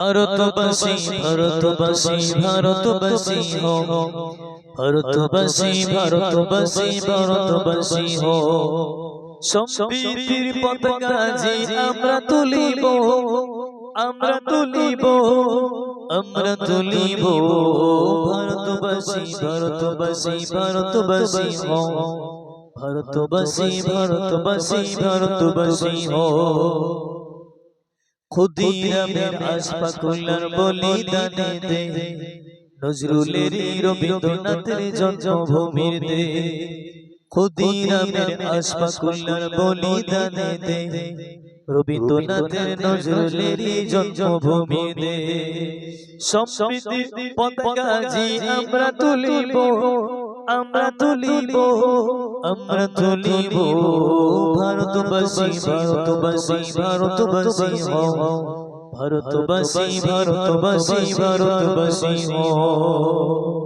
ভারতবাসী ভারতবাসী ভারতবাসী হো ভারতবাসী ভারতবাসী ভারতবাসী হো সম্প্রীতির পতাকা যে আমরা তুলিব আমরা তুলিব আমরা তুলিব। ভারতবাসী ভারতবাসী ভারতবাসী হো ভারতবাসী ভারতবাসী ভারতবাসী হো খুদিরামের আশফাকুল্লার বলিদানে দে। নজরুলের রবীন্দ্রনাথের জন্মভূমির দে। খুদিরামের আশফাকুল্লার বলিদানে দে। রবীন্দ্রনাথের নজরুলের জন্মভূমি দে। সম্প্রীতির পতাকা জি আমরা তুলিব আমরা তুলিব আমরা তুলিব। ভারতবাসী ভারতবাসী ভারতবাসী হো ভারতবাসী ভারতবাসী ভারতবাসী হো